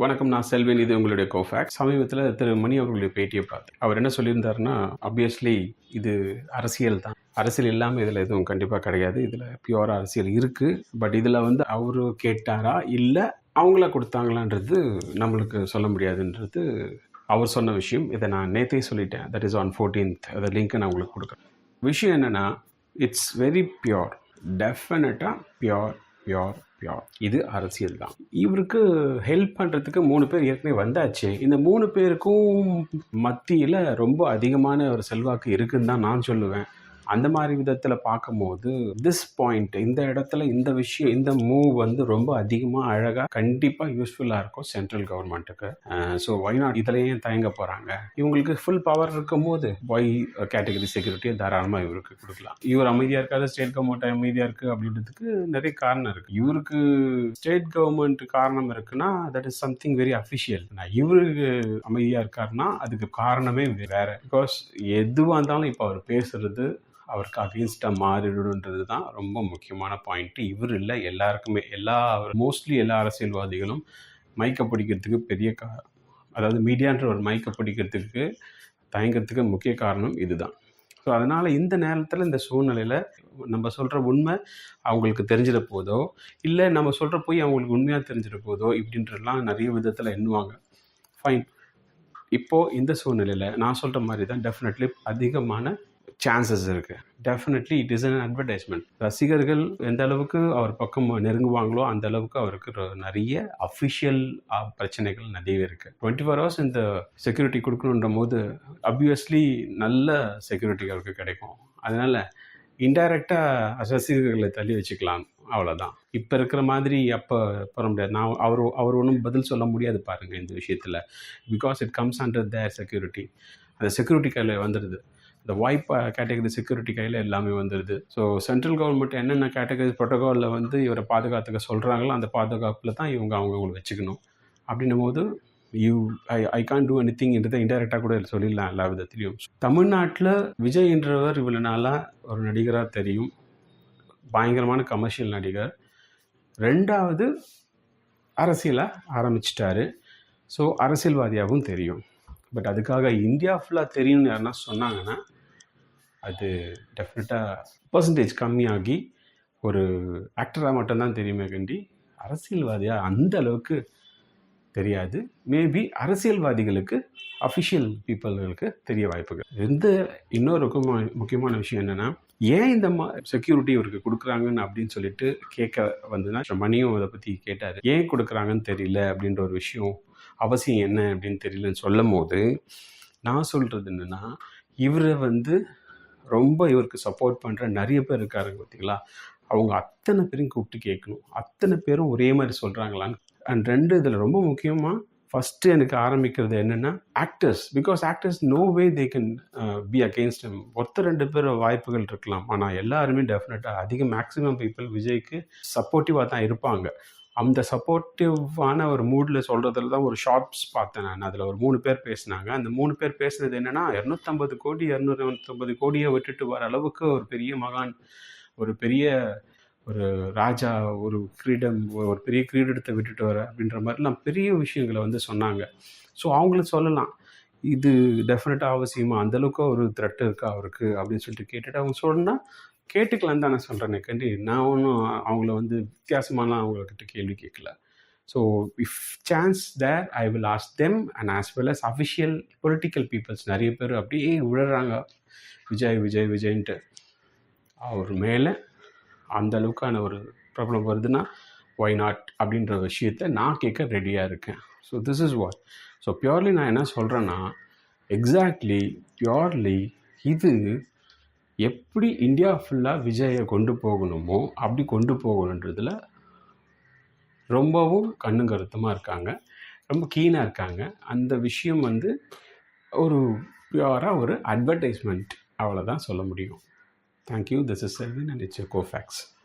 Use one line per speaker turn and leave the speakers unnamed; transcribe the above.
வணக்கம் நான் செல்வன் இது உங்களுடைய கோஃபேக் சமீபத்தில் திரு மணி அவர்களுடைய பேட்டியை பார்த்தேன். அவர் என்ன சொல்லியிருந்தாருன்னா ஆப்வியஸ்லி இது அரசியல் தான். அரசியல் இல்லாமல் இதில் எதுவும் கண்டிப்பாக கிடையாது. இதில் பியூர் அரசியல் இருக்குது பட் இதில் வந்து அவரு கேட்டாரா? இல்லை அவங்கள கொடுத்தாங்களான்றது நம்மளுக்கு சொல்ல முடியாதுன்றது அவர் சொன்ன விஷயம். இதை நான் நேற்றே சொல்லிட்டேன். தட் இஸ் ஆன் ஃபோர்டீன்த் அதை லிங்க்கை நான் உங்களுக்கு கொடுக்குறேன். விஷயம் என்னென்னா இட்ஸ் வெரி பியோர் டெஃபினட்டாக பியோர் பியோர் பியோர் இது அரசியல் தான் இவருக்கு ஹெல்ப் பண்ணுறதுக்கு மூணு பேர் ஏற்கனவே வந்தாச்சு. இந்த மூணு பேருக்கும் மத்தியில் ரொம்ப அதிகமான ஒரு செல்வாக்கு இருக்குன்னு தான் நான் சொல்லுவேன். அந்த மாதிரி விதத்தில் பார்க்கும்போது திஸ் பாயிண்ட் இந்த இடத்துல இந்த விஷயம் இந்த மூவ் வந்து ரொம்ப அதிகமாக அழகாக கண்டிப்பாக யூஸ்ஃபுல்லாக இருக்கும் சென்ட்ரல் கவர்மெண்ட்டுக்கு ஸோ ஒய் நாட் இதுலேயே தயங்க போகிறாங்க இவங்களுக்கு ஃபுல் பவர் இருக்கும்போது ஒய் கேட்டகரி செக்யூரிட்டியை தாராளமாக இவருக்கு கொடுக்கலாம். இவர் அமைதியாக இருக்காது ஸ்டேட் கவர்மெண்ட் அமைதியாக இருக்குது அப்படின்றதுக்கு நிறைய காரணம் இருக்குது இவருக்கு ஸ்டேட் கவர்மெண்ட் காரணம் இருக்குன்னா that is something very official இவருக்கு அமைதியாக இருக்காருன்னா அதுக்கு காரணமே வேற. பிகாஸ் எதுவாக இருந்தாலும் இப்போ அவர் பேசுறது அவருக்கு அகேன்ஸ்டாக மாறிடுன்றது தான் ரொம்ப முக்கியமான பாயிண்ட்டு இவர் இல்லை எல்லாருக்குமே எல்லா மோஸ்ட்லி எல்லா அரசியல்வாதிகளும் மைக்கை பிடிக்கிறதுக்கு பெரிய கா அதாவது மீடியான்ற ஒரு மைக்கை பிடிக்கிறதுக்கு தயங்கிறதுக்கு முக்கிய காரணம் இதுதான். ஸோ அதனால் இந்த நேரத்தில் இந்த சூழ்நிலையில் நம்ம சொல்கிற உண்மை அவங்களுக்கு தெரிஞ்சிட போதோ இல்லை நம்ம சொல்கிற போய் அவங்களுக்கு உண்மையாக தெரிஞ்சிட போதோ இப்படின்றலாம் நிறைய விதத்தில் எண்ணுவாங்க. ஃபைன் இப்போது இந்த சூழ்நிலையில் நான் சொல்கிற மாதிரி தான் டெஃபினெட்லி அதிகமான சான்சஸ் இருக்குது definitely it is an advertisement ரசிகர்கள் எந்த அளவுக்கு அவர் பக்கம் நெருங்குவாங்களோ அந்த அளவுக்கு அவருக்கு நிறைய அஃபிஷியல் பிரச்சனைகள் நிறையவே இருக்குது டுவெண்ட்டி ஃபோர் ஹவர்ஸ் இந்த செக்யூரிட்டி கொடுக்கணுன்ற போது அப்வியஸ்லி நல்ல செக்யூரிட்டி அவருக்கு கிடைக்கும். அதனால் இன்டைரக்டாக ரசிகர்களை தள்ளி வச்சுக்கலாம். அவ்வளோதான் இப்போ இருக்கிற மாதிரி அப்போ போட முடியாது. நான் அவர் அவர் ஒன்றும் பதில் சொல்ல முடியாது பாருங்கள் இந்த விஷயத்தில். Because it comes under their security அந்த செக்யூரிட்டி கையில் வந்துடுது இந்த வைப் கேட்டகரி செக்யூரிட்டி கையில் எல்லாமே வந்துடுது ஸோ சென்ட்ரல் கவர்மெண்ட் என்னென்ன கேட்டகரி ப்ரோட்டோகாலில் வந்து இவரை பாதுகாத்துக்க சொல்கிறாங்களோ அந்த பாதுகாப்பில் தான் இவங்க அவங்கவுங்களை வச்சுக்கணும். அப்படின்னும் போது you I I can do any திங்ன்றதை இன்டெரக்டாக கூட சொல்லிடலாம் எல்லா விதத்துலையும். தமிழ்நாட்டில் விஜய் என்றவர் இவ்வளோ நாளாக ஒரு நடிகராக தெரியும். பயங்கரமான கமர்ஷியல் நடிகர். ரெண்டாவது அரசியலாக ஆரம்பிச்சிட்டாரு. ஸோ அரசியல்வாதியாகவும் தெரியும். பட் அதுக்காக இந்தியா ஃபுல்லாக தெரியும்னு யாருன்னா சொன்னாங்கன்னா அது டெஃபினட்டாக பர்சன்டேஜ் கம்மியாகி ஒரு ஆக்டராக மட்டும்தான் தெரியுமே கண்டி அரசியல்வாதியாக அந்த அளவுக்கு தெரியாது. மேபி அரசியல்வாதிகளுக்கு அஃபிஷியல் பீப்புள்களுக்கு தெரிய வாய்ப்புகள். எந்த இன்னொரு முக்கியமான முக்கியமான விஷயம் என்னென்னா ஏன் இந்த மா செக்யூரிட்டி இவருக்கு கொடுக்குறாங்கன்னு அப்படின்னு சொல்லிட்டு கேட்க வந்ததுன்னா மணியும் அதை பற்றி கேட்டார். ஏன் கொடுக்குறாங்கன்னு தெரியல அப்படின்ற ஒரு விஷயம் அவசியம் என்ன அப்படின்னு தெரியலன்னு சொல்லும் போது நான் சொல்கிறது என்னென்னா இவரை வந்து ரொம்ப இவருக்கு சப்போர்ட் பண்ணுற நிறைய பேர் இருக்காருங்க பார்த்தீங்களா அவங்க அத்தனை பேரையும் கூப்பிட்டு கேட்கணும். அத்தனை பேரும் ஒரே மாதிரி சொல்கிறாங்களான்னு அண்ட் ரெண்டு இதில் ரொம்ப முக்கியமாக ஃபஸ்ட்டு எனக்கு ஆரம்பிக்கிறது என்னென்னா actors because actors no way they can be against ஒருத்தர் ரெண்டு பேர் வாய்ப்புகள் இருக்கலாம். ஆனால் எல்லாருமே டெஃபினட்டாக அதிக மேக்ஸிமம் பீப்புள் விஜய்க்கு சப்போர்ட்டிவாக தான் இருப்பாங்க. அந்த சப்போர்ட்டிவான ஒரு மூடில் சொல்கிறதுல தான் ஒரு ஷார்ட்ஸ் பார்த்தேன் நான். அதில் ஒரு மூணு பேர் பேசினாங்க. அந்த மூணு பேர் பேசுனது என்னென்னா இரநூத்தம்பது கோடி இரநூத்தம்பது கோடியை விட்டுட்டு வர அளவுக்கு ஒரு பெரிய மகான் ஒரு பெரிய ஒரு ராஜா ஒரு கிரீடம் ஒரு பெரிய கிரீடத்தை விட்டுட்டு வர அப்படின்ற மாதிரிலாம் பெரிய விஷயங்களை வந்து சொன்னாங்க. ஸோ அவங்களும் சொல்லலாம். இது டெஃபினட்டாக அவசியமாக அந்தளவுக்கு ஒரு த்ரெட் இருக்கா அவருக்கு? அப்படின்னு சொல்லிட்டு கேட்டுட்டு அவங்க சொன்னால் கேட்டுக்கலாம் தான் நான் சொல்கிறேன் கண்டி நான் ஒன்றும் அவங்கள வந்து வித்தியாசமாலாம் அவங்கக்கிட்ட கேள்வி கேட்கல. So if chance there I will ask them and as well as official political peoples நிறைய பேர் அப்படியே விழுறாங்க விஜய் விஜய் விஜய்ன்ட்டு. அவர் மேலே அந்த அளவுக்கான ஒரு ப்ராப்ளம் வருதுன்னா ஒய் நாட் அப்படின்ற விஷயத்த நான் கேட்க ரெடியாக இருக்கேன். So this is what so purely நான் என்ன சொல்கிறேன்னா எக்ஸாக்ட்லி பியூர்லி இது எப்படி இந்தியா ஃபுல்லாக விஜயை கொண்டு போகணுமோ அப்படி கொண்டு போகணுன்றதுல ரொம்பவும் கண்ணும் கருத்துமாக இருக்காங்க. ரொம்ப கீனாக இருக்காங்க. அந்த விஷயம் வந்து ஒரு பியூராக ஒரு அட்வர்டைஸ்மெண்ட் அவ்வளோதான் சொல்ல முடியும். Thank you this is Selvin and it's கோஃபேக்ஸ்